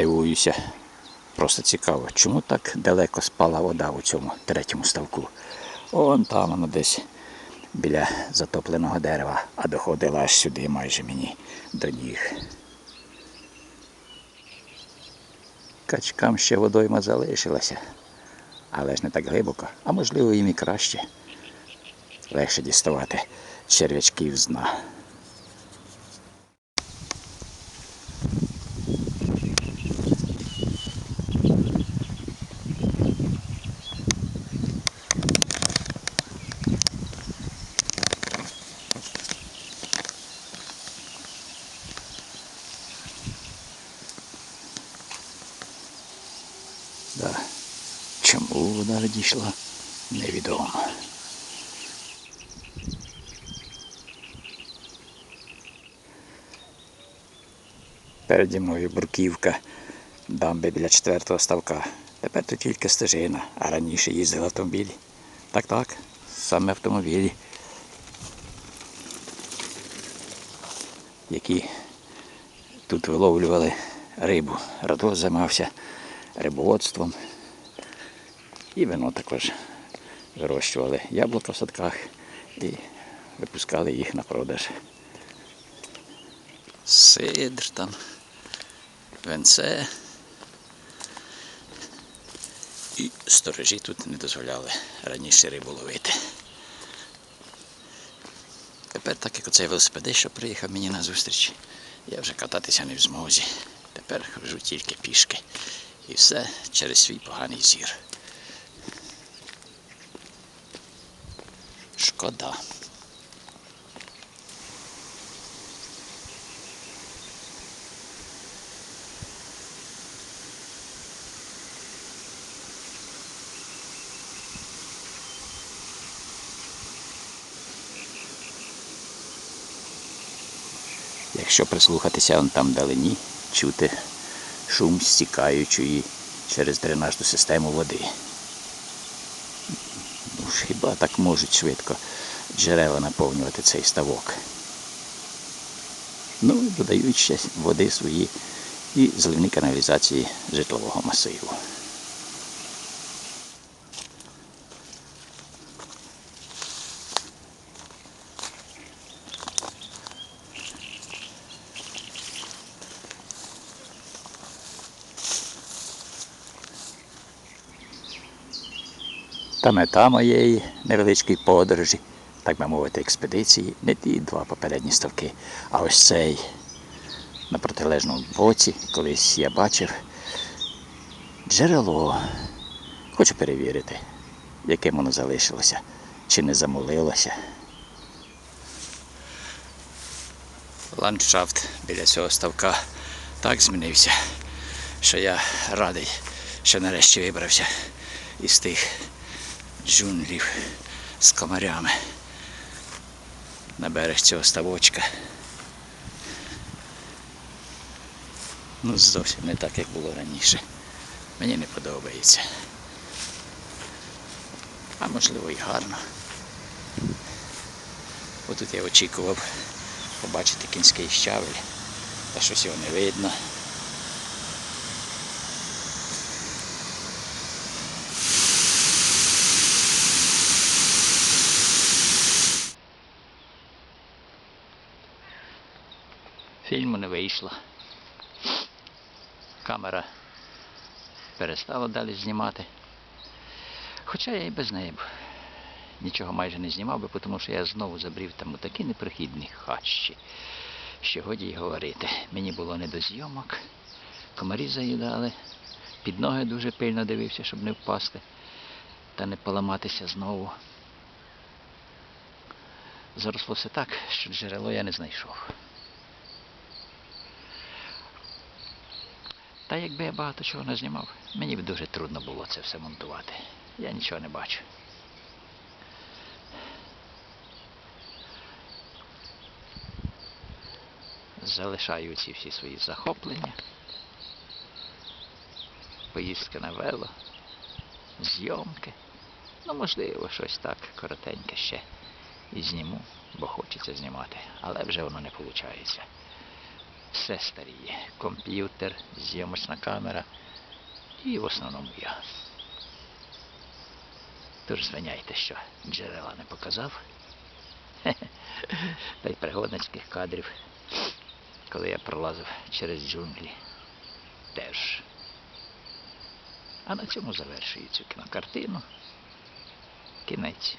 дивуюся. Просто цікаво, чому так далеко спала вода у цьому третьому ставку. Он там воно десь біля затопленого дерева, а доходила аж сюди майже мені до ніг. Качкам ще водойма залишилася, але ж не так глибоко, а можливо їм і краще. Легше діставати черв'ячків з дна. Вона дійшла, невідомо. Переді мною бурківка дамби біля четвертого ставка. Тепер тут тільки стежина, а раніше їздили автомобілі. Так, так, саме автомобілі, які тут виловлювали рибу. Радос займався рибоводством. І вино також вирощували яблука в садках і випускали їх на продаж. Сидр там, венце. І сторожі тут не дозволяли раніше рибу ловити. Тепер, так як оцей велосипедист, що приїхав мені на зустріч, я вже кататися не в змозі. Тепер хожу тільки пішки. І все через свій поганий зір. Шкода. Якщо прислухатися он там вдалині, чути шум стікаючої через дренажну систему води. Ж хіба так можуть швидко джерела наповнювати цей ставок? Ну, і додають ще води свої і зливні каналізації житлового масиву. Та мета моєї невеличкої подорожі, так би мовити, експедиції, не ті два попередні ставки, а ось цей на протилежному боці, колись я бачив джерело. Хочу перевірити, яким воно залишилося, чи не замулилося. Ландшафт біля цього ставка так змінився, що я радий, що нарешті вибрався із тих джунглів з комарями на берег цього ставочка. Ну, зовсім не так, як було раніше. Мені не подобається. А можливо і гарно. Отут я очікував побачити кінський щавель, та щось його не видно. Фільму не вийшло. Камера перестала далі знімати. Хоча я і без неї б нічого майже не знімав би, тому що я знову забрів там у такі непрохідні хащі, що годі й говорити. Мені було не до зйомок, комарі заїдали, під ноги дуже пильно дивився, щоб не впасти та не поламатися знову. Заросло все так, що джерело я не знайшов. Та якби я багато чого не знімав, мені б дуже трудно було це все монтувати. Я нічого не бачу. Залишаю ці всі свої захоплення. Поїздки на вело, зйомки. Ну, можливо, щось так коротеньке ще і зніму, бо хочеться знімати, але вже воно не виходить. Все старіє. Комп'ютер, зйомочна камера і в основному я. Тож звиняйте, що джерела не показав. Та й пригодницьких кадрів, коли я пролазив через джунглі. Теж. А на цьому завершую цю кінокартину. Кінець.